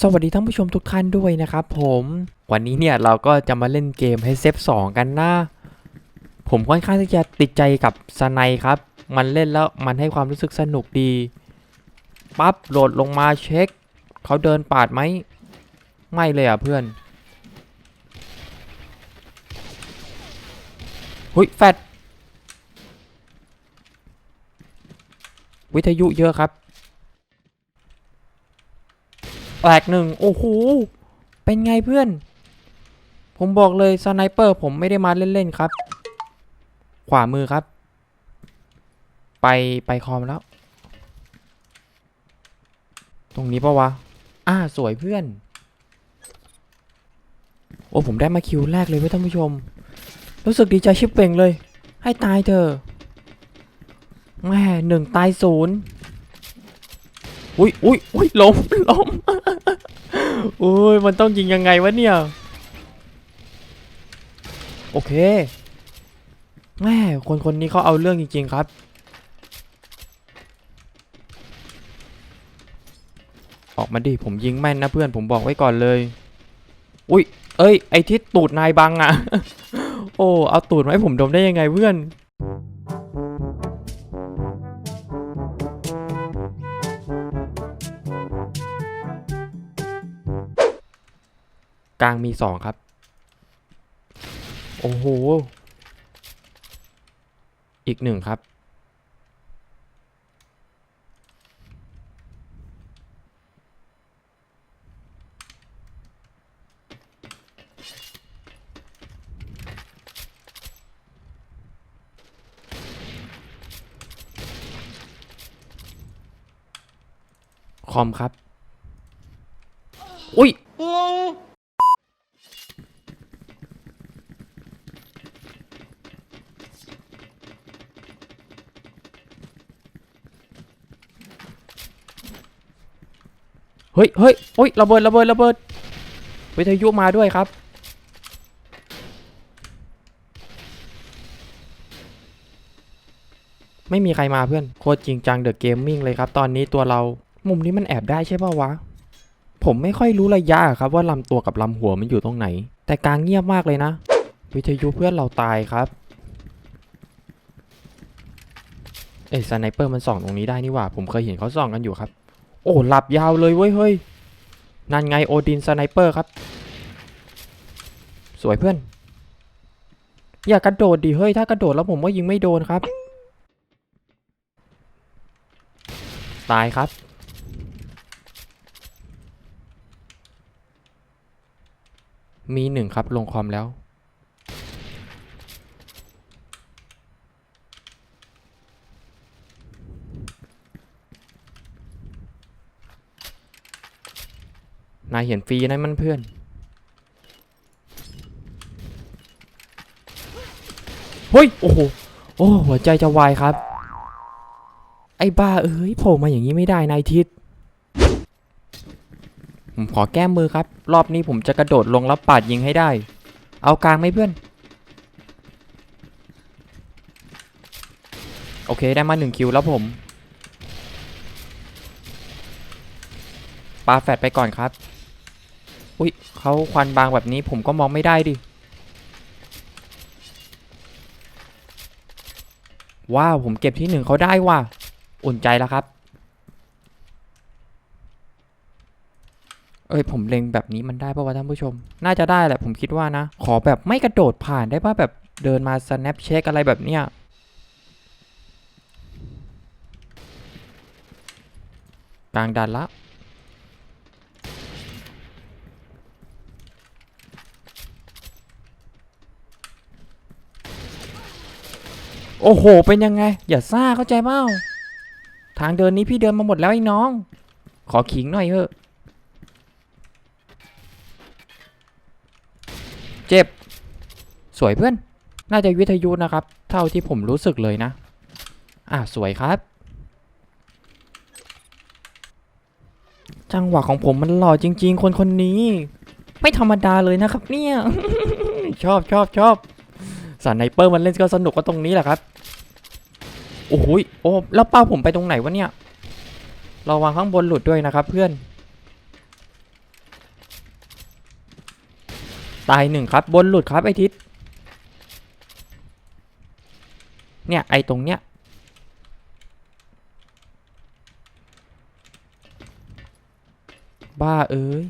สวัสดีท่านผู้ชมทุกท่านด้วยนะครับผมวันนี้เนี่ยเราก็จะมาเล่นเกมให้เซฟสองกันนะ ผมค่อนข้างที่จะติดใจกับสไนครับ มันเล่นแล้วมันให้ความรู้สึกสนุกดี ปั๊บโหลดลงมาเช็ค เขาเดินปาดไหม ไม่เลยอะเพื่อนหุยแฟดวิทยุเยอะครับ แตกหนึ่งโอ้โห เป็นไงเพื่อน ผมบอกเลยสไนเปอร์ผมไม่ได้มาเล่น ๆ ครับ ขวามือครับ ไปไปคอมแล้ว ตรงนี้ปะวะ อ่าสวยเพื่อน โอ้ผมได้มาคิวแรกเลยเว้ยท่านผู้ชม รู้สึกดีใจชิบเป่งเลย ให้ตายเถอะแม่หนึ่งตายศูนย์อุ้ยอุ้ยอุ้ยล้มล้ม โอ้ยมันต้องยิงยังไงวะเนี่ย โอเคแม่คนคนนี้เขาเอาเรื่องจริงๆครับ ออกมาดิผมยิงแม่นนะเพื่อนผมบอกไว้ก่อนเลย อุ้ยเอ้ย ไอทิศตูดนายบังอะโอ้เอาตูดมาให้ผมดมได้ยังไงเพื่อน ลางมีสองครับ โอ้โห อีกหนึ่งครับ คอมครับ อุ้ย เฮ้ยเฮ้ยโอ้ยระเบิดระเบิดระเบิดวิทยุมาด้วยครับไม่มีใครมาเพื่อนโคตรจริงจังเดอะเกมมิ่งเลยครับ ตอนนี้ตัวเรามุมนี้มันแอบได้ใช่ป่าวะ ผมไม่ค่อยรู้ระยะครับว่าลำตัวกับลำหัวมันอยู่ตรงไหน แต่กลางเงียบมากเลยนะ วิทยุเพื่อนเราตายครับเอ้ยสไนเปอร์มันส่องตรงนี้ได้นี่หว่า ผมเคยเห็นเขาส่องกันอยู่ครับ โอ้หลับยาวเลยเว้ยเฮ้ยนั่นไงโอดินสไนเปอร์ครับ สวยเพื่อน อย่ากระโดดดิเฮ้ยถ้ากระโดดแล้วผมว่ายิงไม่โดนครับ ตายครับ มีหนึ่งครับลงคอมแล้ว นายเห็นฟรีนะมันเพื่อน เฮ้ย โอ้โห โอ้หัวใจจะวายครับ ไอ้บ้า เอ้ยโผล่มาอย่างนี้ไม่ได้นายทิศผมขอแก้มือครับ รอบนี้ผมจะกระโดดลงแล้วปาดยิงให้ได้ เอากลางไหมเพื่อน โอเคได้มาหนึ่งคิวแล้วผมปาแฟดไปก่อนครับ อุ้ยเขาควันบางแบบนี้ผมก็มองไม่ได้ดิ ว้าว ผมเก็บที่หนึ่งเขาได้ว่ะ อุ่นใจแล้วครับ เอ้ย ผมเล็งแบบนี้มันได้ป่าวะท่านผู้ชม น่าจะได้แหละผมคิดว่านะ ขอแบบไม่กระโดดผ่านได้ป่ะแบบเดินมา snap check อะไรแบบเนี้ยกลางดันละ โอ้โห เป็นยังไง อย่าซ่าเข้าใจเปล่าทางเดินนี้พี่เดินมาหมดแล้วไอ้น้อง ขอขิงหน่อยเถอะ เจ็บ สวยเพื่อน น่าจะวิทยุนะครับ เท่าที่ผมรู้สึกเลยนะ อะสวยครับ จังหวะของผมมันหล่อจริง ๆ คนคนนี้ ไม่ธรรมดาเลยนะครับเนี่ย ชอบชอบชอบ สไนเปอร์มันเล่นก็สนุกก็ตรงนี้แหละครับ โอ้ยโอ้แล้วเป้าผมไปตรงไหนวะเนี่ยเราวางข้างบนหลุดด้วยนะครับเพื่อน ตายหนึ่งครับบนหลุดครับไอทิศเนี่ยไอตรงเนี้ยบ้าเอ้ย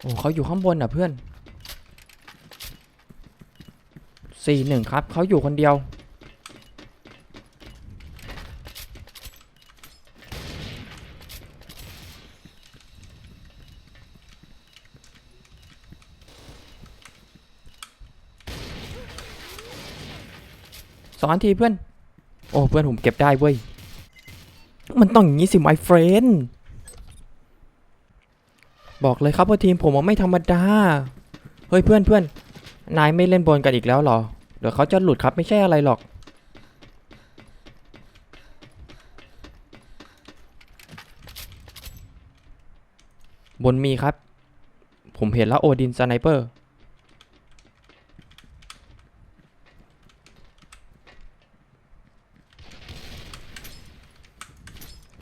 โอ้เขาอยู่ข้างบนอะเพื่อนสี่หนึ่งครับ เขาอยู่คนเดียว สองนทีเพื่อน โอ้ เพื่อนผมเก็บได้เว้ย มันต้องอย่างนี้สิ my friend บอกเลยครับว่าทีมผมไม่ธรรมดา เฮ้ยเพื่อนเพื่อนนายไม่เล่นบอลกันอีกแล้วหรอ เดี๋ยวเขาจะหลุดครับไม่ใช่อะไรหรอก บนมีครับ ผมเห็นแล้วโอดินสไนเปอร์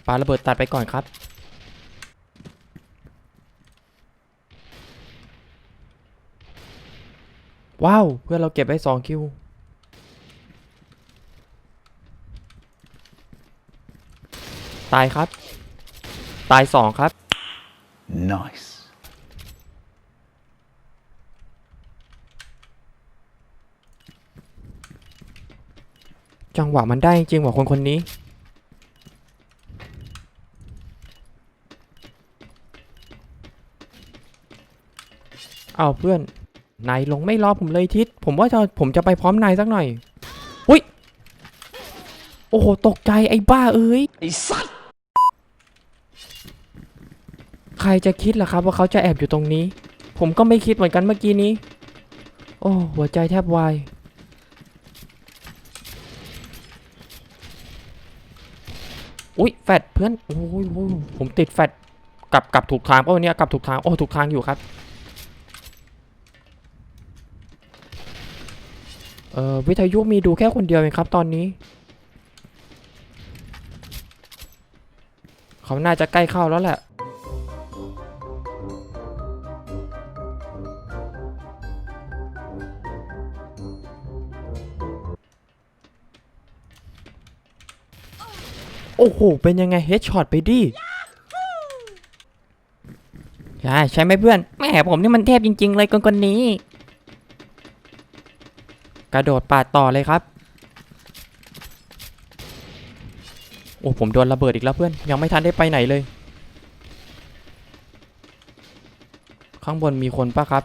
ปาระเบิดตัดไปก่อนครับ ว้าว เพื่อนเราเก็บไว้สองคิว ตายครับ ตายสองครับ Nice. จังหวะมันได้จริงๆว่ะคนคนนี้ เอาเพื่อน นายลงไม่รอผมเลยทิศผมว่าจะผมจะไปพร้อมนายสักหน่อย อุ้ย โอ้โห ตกใจไอ้บ้าเอ้ย ไอ้สัตว์ ใครจะคิดล่ะครับว่าเขาจะแอบอยู่ตรงนี้ ผมก็ไม่คิดเหมือนกันเมื่อกี้นี้ โอ้หัวใจแทบวายอุ้ยแฟดเพื่อน โอ้ยโอ้ยผมติดแฟดกลับกลับถูกทางเปล่าเนี่ยกลับถูกทาง โอ้ถูกทางอยู่ครับ อ่อวิทยุมีดูแค่คนเดียวเองครับตอนนี้ เขาน่าจะใกล้เข้าแล้วแหละโอ้โห เป็นยังไงเฮดช็อตไปดิใช่ใช่ไหมเพื่อนแหมผมนี่มันเทพจริง ๆ เลยคนคนนี้ ระโดดปาดต่อเลยครับ โอ้ผมโดนระเบิดอีกแล้วเพื่อน ยังไม่ทันได้ไปไหนเลย ข้างบนมีคนปะครับ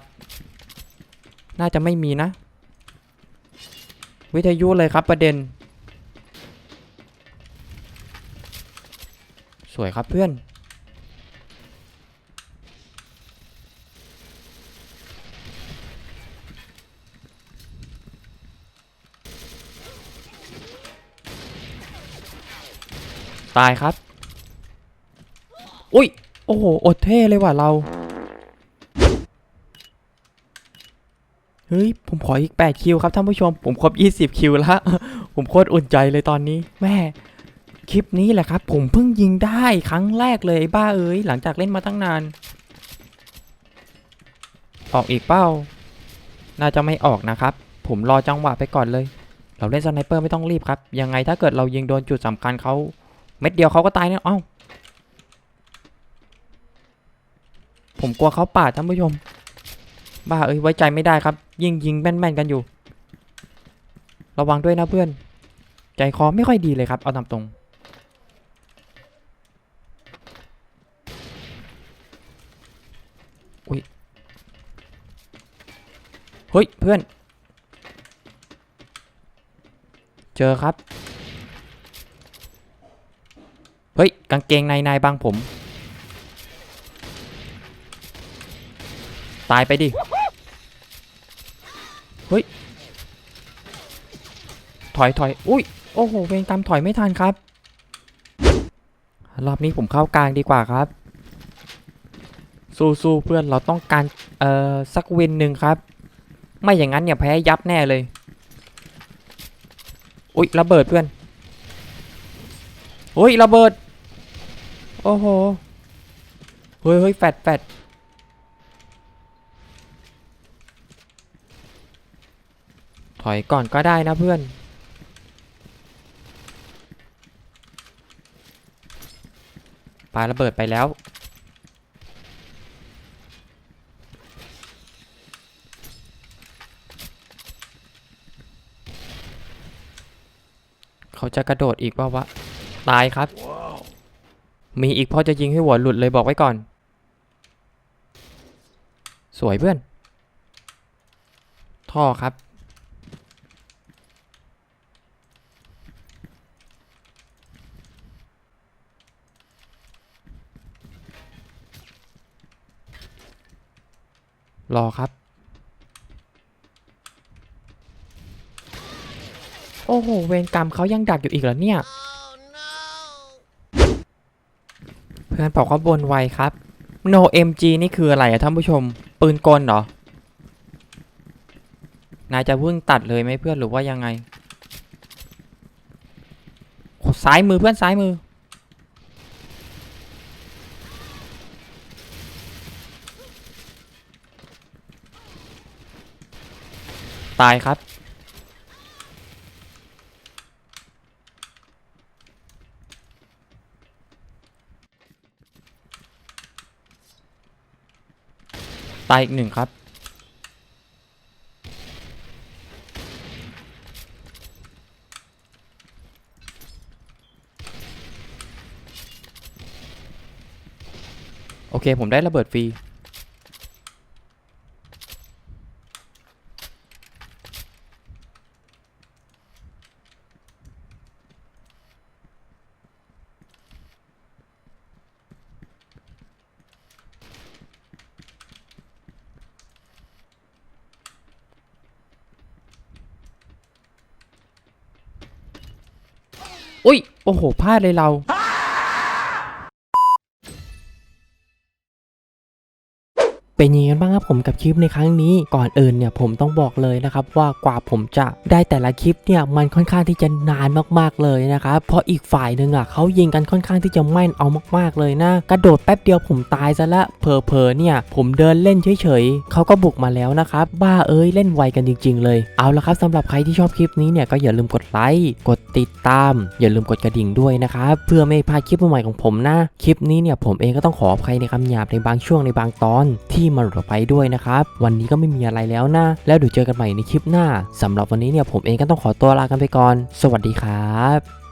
น่าจะไม่มีนะ วิทยุเลยครับประเด็น สวยครับเพื่อน ตายครับ อุ้ย โอ้โห อดเท่เลยว่ะเรา เฮ้ย ผมขออีก 8 คิวครับท่านผู้ชม ผมครบ 20 คิวแล้ว ผมโคตรอุ่นใจเลยตอนนี้ แม่ คลิปนี้แหละครับ ผมเพิ่งยิงได้ครั้งแรกเลยบ้าเอ้ย หลังจากเล่นมาตั้งนาน ออกอีกเป้า น่าจะไม่ออกนะครับ ผมรอจังหวะไปก่อนเลย เราเล่นสไนเปอร์ไม่ต้องรีบครับ ยังไงถ้าเกิดเรายิงโดนจุดสำคัญเขา เม็ดเดียวเขาก็ตายเนี่ยเอ้าผมกลัวเขาปาดท่านผู้ชม บ้าเอ้ยไว้ใจไม่ได้ครับ ยิงยิงแม่นๆกันอยู่ ระวังด้วยนะเพื่อน ใจคอไม่ค่อยดีเลยครับ เอาตามตรงอุ้ยเฮ้ยเพื่อน เจอครับ เฮ้ย กางเกงในนายบังผม ตายไปดิ เฮ้ย ถอยถอยอุ้ย โอ้โห เวงกรรมถอยไม่ทันครับ รอบนี้ผมเข้ากลางดีกว่าครับ สู้ๆเพื่อนเราต้องการ เอ่อ สักวินหนึ่งครับ ไม่อย่างนั้นเนี่ยแพ้ยับแน่เลย อุ๊ยระเบิดเพื่อนอุ๊ยระเบิด โอ้โห เฮ้ยเฮ้ยแฟดแฟดถอยก่อนก็ได้นะเพื่อน ปาระเบิดไปแล้ว เขาจะกระโดดอีกเปล่าวะ ตายครับ มีอีกพอจะยิงให้หัวหลุดเลยบอกไว้ก่อน สวยเพื่อน ท่อครับ รอครับ โอ้โห เวรกรรมเขายังดักอยู่อีกเหรอเนี่ย เพื่อนบอกว่าบนไวครับ No MG นี่คืออะไรอะท่านผู้ชม ปืนกลเหรอ นายจะพึ่งตัดเลยไหมเพื่อนหรือว่ายังไงซ้ายมือเพื่อนซ้ายมือ ตายครับายอีกหนึ่งครับ โอเค ผมได้ระเบิดฟรี อุ้ย โอ้โหพลาดเลยเรา เป็นยังไงกันบ้างครับผมกับคลิปในครั้งนี้ก่อนอื่นเนี่ยผมต้องบอกเลยนะครับว่ากว่าผมจะได้แต่ละคลิปเนี่ยมันค่อนข้างที่จะนานมากๆเลยนะครับเพราะอีกฝ่ายหนึ่งอะเขายิงกันค่อนข้างที่จะแม่นเอามากๆเลยนะ กระโดดแป๊บเดียวผมตายซะละเพอเพอๆเนี่ย ผมเดินเล่นเฉยๆเขาก็บุกมาแล้วนะครับบ้าเอ้ยเล่นไวกันจริง ๆ เลยเอาละครับสำหรับใครที่ชอบคลิปนี้เนี่ยก็อย่าลืมกดไลค์กดติดตาม อย่าลืมกดกระดิ่งด้วยนะครับเพื่อไม่ให้พลาดคลิปใหม่ๆของผมนะคลิปนี้เนี่ยผมเองก็ต้องขออภัยในคำหยาบในบางช่วงในบางตอนที่มันหลุดอไปด้วยนะครับ วันนี้ก็ไม่มีอะไรแล้วนะ แล้วเดี๋ยวเจอกันใหม่ในคลิปหน้าสำหรับวันนี้เนี่ยผมเองก็ต้องขอตัวลากันไปก่อน สวัสดีครับ